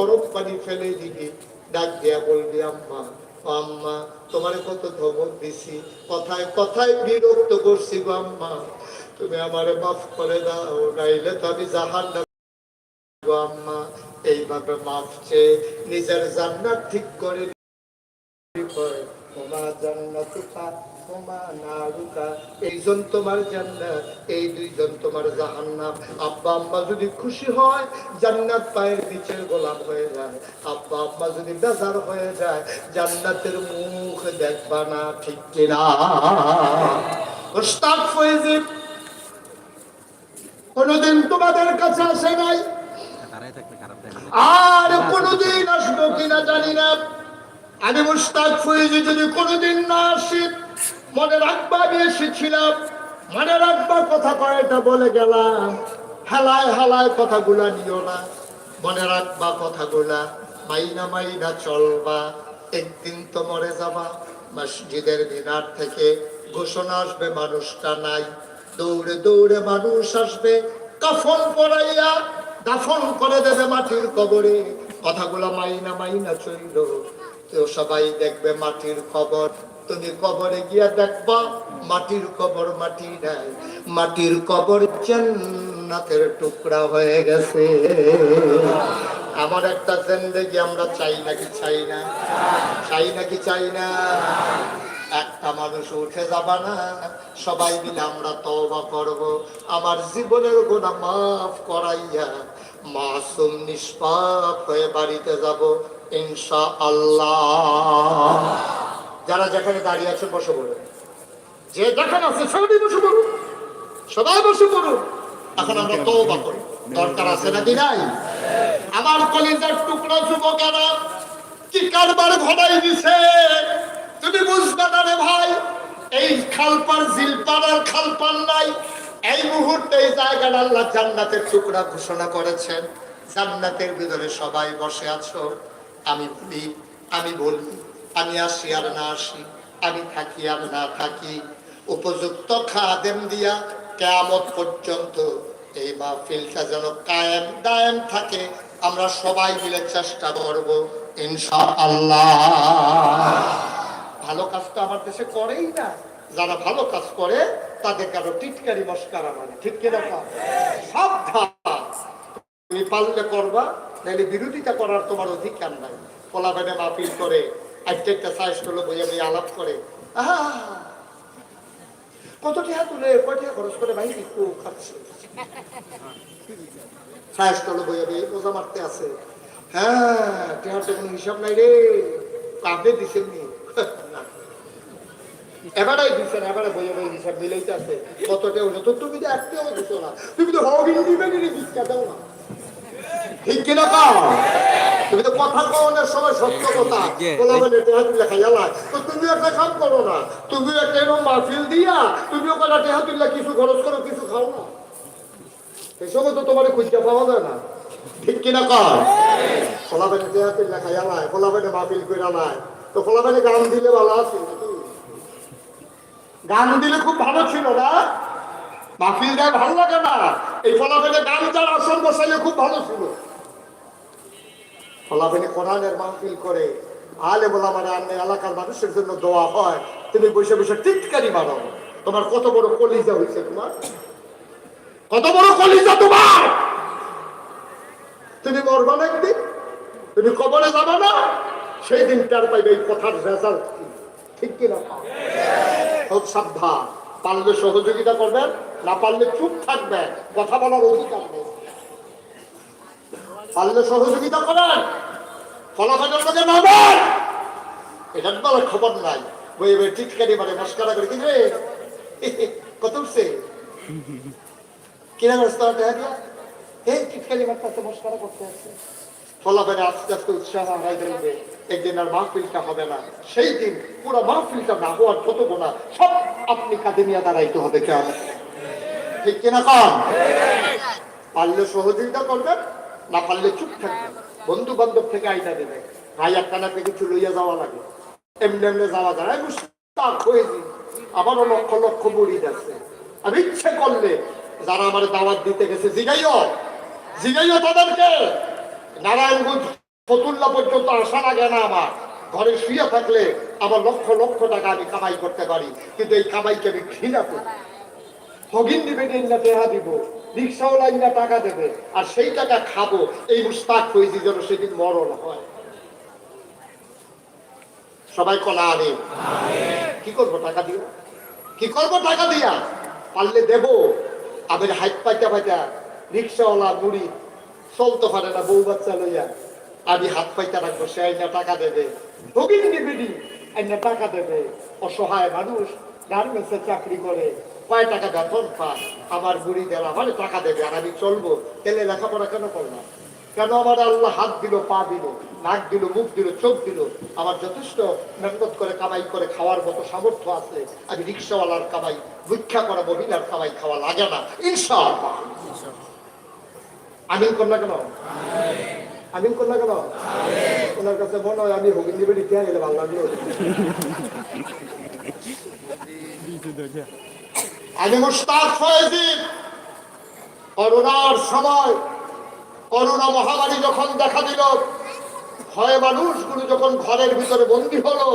গরম পানি ফেলে দিবি, ডাক দিয়া বলবি, আম্মা আম্মা, তোমার কত ধমক দিছি, কথায় কথায় বিরক্ত করছি গো আম্মা, তুমি আমারে মাফ করে দাও, নাইলে তো আমি জাহান আম্মা, এইভাবে মাফ চেয়ে নিজের জান্নাত ঠিক করে নিবে। জান্নাতুকা ওমা নারুকা। এইজন তোমার জান্নাত এই দুইজন তোমার জাহান্নাম। আব্বা আম্মা যদি খুশি হয় জান্নাত পায়ের নিচের গোলাপ হয়ে যায়। আব্বা আম্মা যদি বেজার হয়ে যায় জান্নাতের মুখ দেখবা না ঠিক কিনা? ওস্তাদ কোনোদিন তোমাদের কাছে আসে নাই। আর কোনোদিন আসব কিনা জানি না। আমি মুস্তাক ফয়েজি যদি কোনোদিন না আসি, মনে রাখবা আমি এসেছিলাম। মনে রাখবা কথা কয়টা বলে গেলাম। হেলায় হেলায় কথাগুলা নিও না। মনে রাখবা কথাগুলা মাইনা মাইনা চলবা। একদিন তো মরে যাবা। মসজিদের মিনার থেকে ঘোষণা আসবে, মানুষটা নাই। দৌড়ে দৌড়ে মানুষ আসবে। কাফন পরাইয়া দাফন করে দেবে মাটির কবরে। কথাগুলো মাইনা মাইনা চইল। তো সবাই দেখবে মাটির খবর। তুমি কবরে গিয়া দেখবা, মাটির কবর মাটি নাই। মাটির কবর জান্নাতের টুকরা হয়ে গেছে। আমার একটা জিন্দেগি আমরা চাই নাকি চাই না? চাই নাকি চাই না? একটা মানুষ উঠে যাবা না? সবাই মিলে আমরা তওবা করব। আমার জীবনের গোনা মাফ করাইয়া মাসুম নিষ্পাপ হয়ে বাড়িতে যাব। ইনশা আল্লাহ যারা যেখানে দাঁড়িয়ে আছে, বসে পড়ুন। যে যেখানে আছে, সবাই বসে পড়ুন। সবাই বসে পড়ুন। এখন আমরা তওবা করি। দরকার আছে নাকি নাই? আমার কলেজের টুকরা যুবকেরা, কি কারবার ঘটাই দিছে? তুমি বুঝবে না রে ভাই, এই খালপার জিলপার আর খালপার নাই। এই মুহূর্তে এই জায়গাটা আল্লাহ জান্নাতের টুকরা ঘোষণা করেছেন। জান্নাতের ভিতরে সবাই বসে আছো। আমি বলি আমি বলি আমি আসি আর না আসি আমি থাকি আর না থাকি। উপযুক্ত খাদেম দিয়া কেয়ামত পর্যন্ত এই মাহফিলটা যেন কায়েম দায়েম থাকে আমরা সবাই মিলে চেষ্টা করব ইনশা আল্লাহ ভালো কাজ তো আমার দেশে করেই না। যারা ভালো কাজ করে তাদেরকে আরও টিটকারি মস্কারা মানে ঠিক কিনা? সাবধান। তুমি পারলে করবা। নাহলে বিরোধিতা করার তোমার অধিকার নাই। পোলা ফলাফেনে মাহফিল করে একটা সাইজ করল বইয়া বইয়া আলাপ করে। কত টাকা তুলে টাকা খরচ করে ভাই? একটু খাচ্ছে। হ্যাঁ হিসাব নাই রে। এবারে হিসাব আছে। কত টাকা হলো? তো তুমি তো একটাও দিছো না। তুমি তো হবিন দিবে দাও না। ঠিক কিনা কাও তুমি তো কথা কওয়ানোর সময় সত্য কথা। বলা মানে টেহা তুলে খাইয়া লাই তো তুমি একটা কাম করো না, তুমি একটা এরকম মাহফিল দিয়া, তুমি ওখানে টেহা তুললে কিছু খরচ করো, কিছু খাও না। এই সময় তো তোমার খুঁজতে পাওয়া যায় না। ঠিক কিনা কর ফলাবেনে টেহা তুললে খাইয়া লাই ফলাবেনে মাহফিল কইরা লাই তো ফলাবেনে গান দিলে ভালো আছে গান দিলে খুব ভালো ছিল না? মাহফিল দেয় ভালো লাগে না। এই ফলাফেলে গান যার আসন বসাইলে খুব ভালো ছিল। ফলাফেলে কোরআনের মাহফিল করে আলে বলা মানে এলাকার মানুষের জন্য দোয়া হয়, তুমি বসে বসে টিটকারি মারো। তোমার কত বড় কলিজা হয়েছে তোমার? কত বড় কলিজা তোমার? তুমি মরবা না একদিন? তুমি কবরে যাবা না? সেই দিন টের পাইবে এই কথার রেজাল্ট ঠিক কিনা? খুব সাবধান। পারলে সহযোগিতা করবেন, না পারলে চুপ থাকবেন। কথা বলার অধিকার নেই। পারলে সহযোগিতা করেন ফলাফলের এটার বেলা খবর নাই। কত কিনা আস্তে আস্তে উৎসাহ একদিন আর মাহফিলটা হবে না। সেই দিন পুরো মাহফিলটা না হওয়ার যত গোনা সব আপনি কাঁধে নিয়ে দাঁড়াইতে হবে কেমন ঠিক কিনা কম পারলে সহযোগিতা করবেন? না পারলে চুপ থাকবে। বন্ধু বান্ধব থেকে আইটা দেবে। ভাই একটা না কিছু লইয়া যাওয়া লাগে। এমনি এমনি যাওয়া যায়। আমি মুস্তাক হয়েছি আবারও লক্ষ লক্ষ বুড়ি যাচ্ছে আমি ইচ্ছে করলে যারা আমার দাওয়াত দিতে গেছে, জিগাইও। জিগাইও তাদেরকে। নারায়ণগঞ্জ ফতুল্লা পর্যন্ত আসা লাগে না আমার। ঘরে শুয়ে থাকলে আমার লক্ষ লক্ষ টাকা আমি কামাই করতে পারি। কিন্তু এই কামাইকে আমি ঘৃণা করি। হগিন দিবে না দেহা দিব। রিক্সাওয়ালা ইন্না টাকা দেবে। আর সেই টাকা খাব। এই মুস্তাক হয়েছি যেন সেদিন মরণ হয়। সবাই কলা আনে কি করব টাকা দিয়া? কি করব টাকা দিয়া? পারলে দেব। আমি হাইট পাইটা পাইটা রিক্সাওয়ালা মুড়ি চলতে পারে না বউ বাচ্চা লইয়া। আমি হাত পাইটা রাখব সে আইনা টাকা দেবে। ভগিন দিবিনি আইনা টাকা দেবে। অসহায় মানুষ গার্মেন্টসে চাকরি করে। কয় টাকা পায় আমার বুড়ি দেওয়া আমার টাকা দেবে আর আমি চলবো। তেলে লেখাপড়া কেন করলাম কেন আমার আল্লাহ হাত দিল, পা দিল, নাক দিল, মুখ দিল, চোখ দিল? আমার যথেষ্ট মেহনত করে, কামাই করে খাওয়ার মতো সামর্থ্য আছে। আমি রিক্সাওয়ালার কামাই, ভিক্ষা করা মহিলার কামাই খাওয়া লাগে না। ইনশাআল্লাহ। আমিন করলা কেন? আমিন করলা কেন? ওনার কাছে মনে হয় আমি হগিন দিবে দিতে গেলে ভালো লাগল আমি মুস্তাক ফয়েজি, করোনার সময় করোনা মহামারী যখন দেখা দিল, ভয়ে মানুষগুলো যখন ঘরের ভিতরে বন্দী হলো